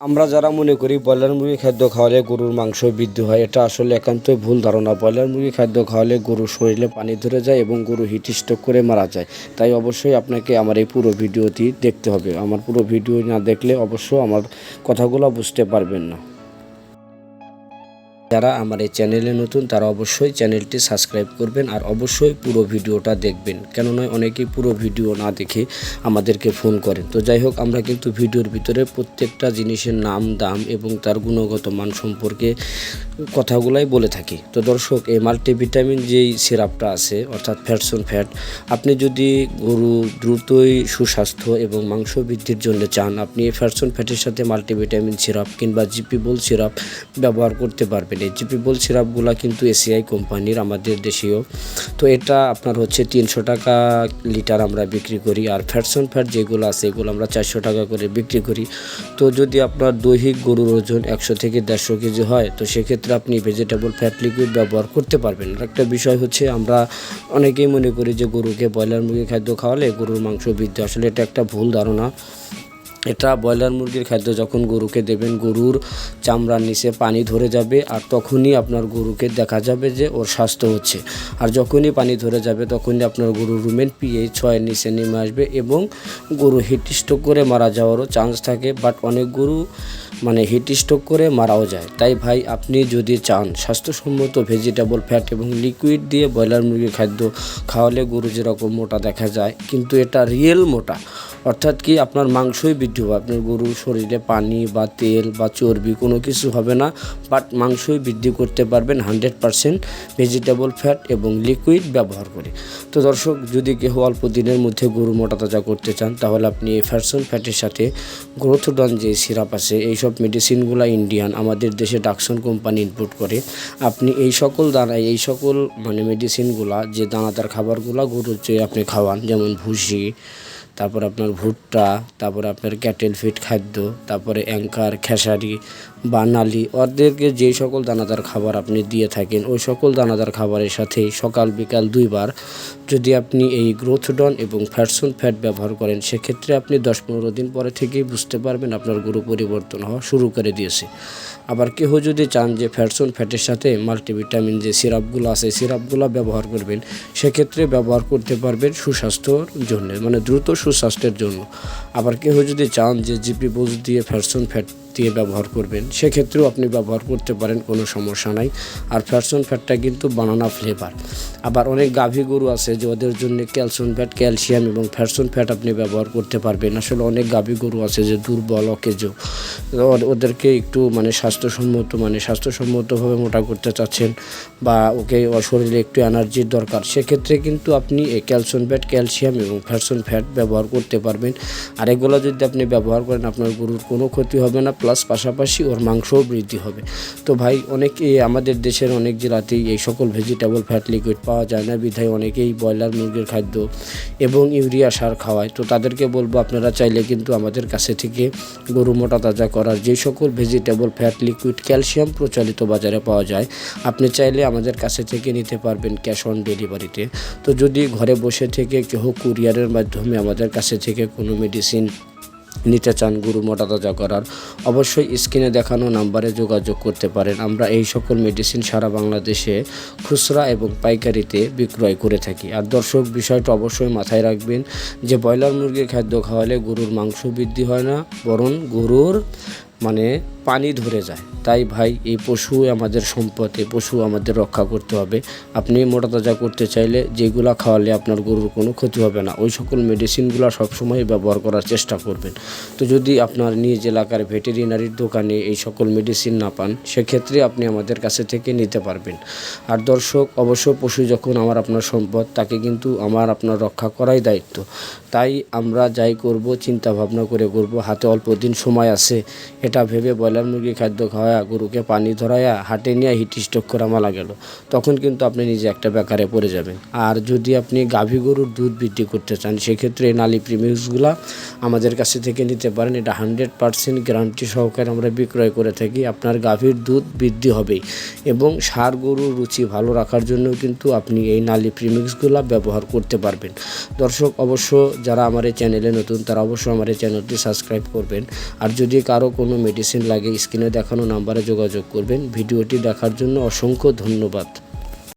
আমরা যারা মনে করি ব্রয়লার মুরগি খাদ্য খাওয়ালে গরুর মাংস বৃদ্ধি হয়, এটা আসলে একান্তই ভুল ধারণা। ব্রয়লার মুরগি খাদ্য খাওয়ালে গরুর শরীরে পানি ধরে যায় এবং গরু হিট স্ট্রোক করে মারা যায়। তাই অবশ্যই আপনাকে আমার এই পুরো ভিডিওটি দেখতে হবে। আমার পুরো ভিডিও না দেখলে অবশ্য আমার কথাগুলো বুঝতে পারবেন না। যারা আমার এই চ্যানেলে নতুন, তারা অবশ্যই চ্যানেলটি সাবস্ক্রাইব করবেন আর অবশ্যই পুরো ভিডিওটা দেখবেন। কেননা অনেকেই পুরো ভিডিও না দেখে আমাদেরকে ফোন করেন। তো যাই হোক, আমরা কিন্তু ভিডিওর ভিতরে প্রত্যেকটা জিনিসের নাম, দাম এবং তার গুণগত মান সম্পর্কে কথাগুলাই বলে থাকি। তো দর্শক, এই মাল্টিভিটামিন যেই সিরাপটা আছে, অর্থাৎ ফ্যাটসন ফ্যাট, আপনি যদি গরু দ্রুতই সুস্বাস্থ্য এবং মাংস বৃদ্ধির জন্য চান, আপনি এই ফ্যাটসন ফ্যাটের সাথে মাল্টিভিটামিন সিরাপ কিংবা জিপি বোল সিরাপ ব্যবহার করতে পারবেন। এই জিপি বোল সিরাপগুলো কিন্তু এসিআই কোম্পানির আমাদের দেশীয়। তো এটা আপনার হচ্ছে তিনশো টাকা লিটার আমরা বিক্রি করি, আর ফ্যাটসন ফ্যাট যেগুলো আছে, এগুলো আমরা চারশো টাকা করে বিক্রি করি। তো যদি আপনার দৈহিক গরুর ওজন একশো থেকে দেড়শো কেজি হয়, তো সেক্ষেত্রে আপনি ভেজিটেবল ফ্যাট লিকুইড ব্যবহার করতে পারবেন। একটা বিষয় হচ্ছে, আমরা অনেকেই মনে করি যে গরুকে ব্রয়লার মুরগি খাদ্য খাওয়ালে গরুর মাংস বৃদ্ধি, আসলে এটা একটা ভুল ধারণা। এটা ব্রয়লার মুরগির খাদ্য। যখন গরুকে দেবেন, গরুর চামড়ার নিচে পানি ধরে যাবে আর তখনই আপনার গরুকে দেখা যাবে যে ওর স্বাস্থ্য হচ্ছে। আর যখনই পানি ধরে যাবে, তখনই আপনার গরুর রুমেন পিএইচ ছয়ের নিচে নেমে আসবে এবং গরু হিট স্ট্রোক করে মারা যাওয়ারও চান্স থাকে। বাট অনেক গরু মানে হিট স্ট্রোক করে মারাও যায়। তাই ভাই, আপনি যদি চান স্বাস্থ্যসম্মত ভেজিটেবল ফ্যাট এবং লিকুইড দিয়ে ব্রয়লার মুরগির খাদ্য খাওয়ালে গরু যেরকম মোটা দেখা যায়, কিন্তু এটা রিয়েল মোটা। অর্থাৎ কি আপনার মাংসই বৃদ্ধি হবে। আপনার গরুর শরীরে পানি বা তেল বা চর্বি কোনো কিছু হবে না বাট মাংসই বৃদ্ধি করতে পারবেন হান্ড্রেড পারসেন্ট ভেজিটেবল ফ্যাট এবং লিকুইড ব্যবহার করে। তো দর্শক, যদি কেউ অল্প দিনের মধ্যে গরু মোটা তাজা করতে চান, তাহলে আপনি এই ফ্যাটসন ফ্যাটের সাথে গ্রোথডন যে সিরাপ আছে, এইসব মেডিসিনগুলো ইন্ডিয়ান আমাদের দেশে ডাকসন কোম্পানি ইনপুট করে। আপনি এই সকল দানা, এই সকল মানে মেডিসিনগুলা যে দানাদার খাবারগুলো গরুর যে আপনি খাওয়ান, যেমন ভুসি তারপর আপনার ভুট্টা, তারপর আপনার ক্যাটেল ফিট খাদ্য, তারপরে অ্যাঙ্কার, খেসারি বানালি অর্ধেকের যেই সকল দানাদার খাবার আপনি দিয়ে থাকেন, ওই সকল দানাদার খাবারের সাথে সকাল বিকাল দুইবার যদি আপনি এই গ্রোথডন এবং ফ্যাটসন ফ্যাট ব্যবহার করেন, সেক্ষেত্রে আপনি দশ পনেরো দিন পরে থেকেই বুঝতে পারবেন আপনার গরু পরিবর্তন হওয়া শুরু করে দিয়েছে। আবার কেউ যদি চান যে ফ্যাটসন ফ্যাটের সাথে মাল্টিভিটামিন যে সিরাপগুলো আছে সিরাপগুলো ব্যবহার করবেন, সেক্ষেত্রে ব্যবহার করতে পারবেন সুস্বাস্থ্যর জন্য মানে দ্রুত সুস্বাস্থ্যের জন্য। আবার কেউ যদি চান যে জিপি বোজ দিয়ে ফ্যাটসন ফ্যাট দিয়ে ব্যবহার করবেন, সেক্ষেত্রেও আপনি ব্যবহার করতে পারেন, কোনো সমস্যা নাই। আর ফ্যাটসন ফ্যাটটা কিন্তু বানানা ফ্লেভার আবার অনেক গাভী গরু আছে যে ওদের জন্য ক্যালসিয়াম ফ্যাট, ক্যালসিয়াম এবং ফ্যাটসন ফ্যাট আপনি ব্যবহার করতে পারবেন। আসলে অনেক গাভী গরু আছে যে দুর্বল, অকেজো। ওদেরকে একটু মানে স্বাস্থ্যসম্মত মানে স্বাস্থ্যসম্মতভাবে মোটা করতে চাচ্ছেন বা ওকে শরীরে একটু এনার্জির দরকার। সেক্ষেত্রে কিন্তু আপনি এই ক্যালসিয়াম ফ্যাট, ক্যালসিয়াম এবং ফ্যাটসন ফ্যাট ব্যবহার করতে পারবেন। আর এগুলো যদি আপনি ব্যবহার করেন, আপনার গরুর কোনো ক্ষতি হবে না প্লাস পাশাপাশি ওর মাংসও বৃদ্ধি হবে। তো ভাই, অনেকে আমাদের দেশের অনেক জেলাতেই এই সকল ভেজিটেবল ফ্যাট লিকুইড পাওয়া যায় না। বিধায় অনেকেই ব্রয়লার মুরগির খাদ্য এবং ইউরিয়া সার খাওয়ায়। তো তাদেরকে বলব, আপনারা চাইলে কিন্তু আমাদের কাছে থেকে গরু মোটা তাজা করার যে সকল ভেজিটেবল ফ্যাট লিকুইড ক্যালসিয়াম প্রচলিত বাজারে পাওয়া যায়, আপনি চাইলে আমাদের কাছে থেকে নিতে পারবেন ক্যাশ অন ডেলিভারিতে তো। যদি ঘরে বসে থেকে কেউ কুরিয়ারের মাধ্যমে আমাদের কাছে থেকে কোনো মেডিসিন নিতে চান গুরু মোটা তাজা করার, অবশ্যই স্ক্রিনে দেখানো নাম্বারে যোগাযোগ করতে পারেন। আমরা এই সকল মেডিসিন সারা বাংলাদেশে খুচরা এবং পাইকারিতে বিক্রয় করে থাকি। আর দর্শক, বিষয়টা অবশ্যই মাথায় রাখবেন যে ব্রয়লার মুরগির খাদ্য খাওয়ালে গরুর মাংস বৃদ্ধি হয় না, বরং গরুর মানে পানি ধরে যায়। তাই ভাই, এই পশু আমাদের সম্পদ, এই পশু আমাদের রক্ষা করতে হবে। আপনি মোটা তাজা করতে চাইলে যেগুলো খাওয়ালে আপনার গরুর কোনো ক্ষতি হবে না। ওই সকল মেডিসিনগুলো সবসময় ব্যবহার করার চেষ্টা করবেন। তো যদি আপনার নিজ এলাকার ভেটেরিনারির দোকানে এই সকল মেডিসিন না পান, সেক্ষেত্রে আপনি আমাদের কাছে থেকে নিতে পারবেন। আর দর্শক, অবশ্য পশু যখন আমার আপনার সম্পদ, তাকে কিন্তু আমার আপনার রক্ষা করাই দায়িত্ব। তাই আমরা যাই করব চিন্তা ভাবনা করে করব। হাতে অল্প দিন সময় আছে। এটা ভেবে ব্রয়লার মুরগি খাদ্য খাওয়া, গরুকে পানি ধরায়া, হাটে নিয়ে হিট স্ট্রোক করা মারা গেল। তখন কিন্তু আপনি নিজে একটা বেকারে পড়ে যাবেন। আর যদি আপনি গাভী গরুর দুধ বৃদ্ধি করতে চান, সেক্ষেত্রে এই নালি প্রিমিক্সগুলা আমাদের কাছে থেকে নিতে পারেন। এটা হান্ড্রেড পার্সেন্ট গ্যারান্টি সহকারে আমরা বিক্রয় করে থাকি। আপনার গাভীর দুধ বৃদ্ধি হবেই। এবং সার গরুর রুচি ভালো রাখার জন্য কিন্তু আপনি এই নালি প্রিমিক্সগুলো ব্যবহার করতে পারবেন। দর্শক, অবশ্য যারা আমার এই চ্যানেলে নতুন, তারা অবশ্যই আমার এই চ্যানেলটি সাবস্ক্রাইব করবেন। আর যদি কারও কোনো মেডিসিন লাগে স্ক্রিনে দেখানো নাম্বারে যোগাযোগ করবেন। ভিডিওটি দেখার জন্য অসংখ্য ধন্যবাদ।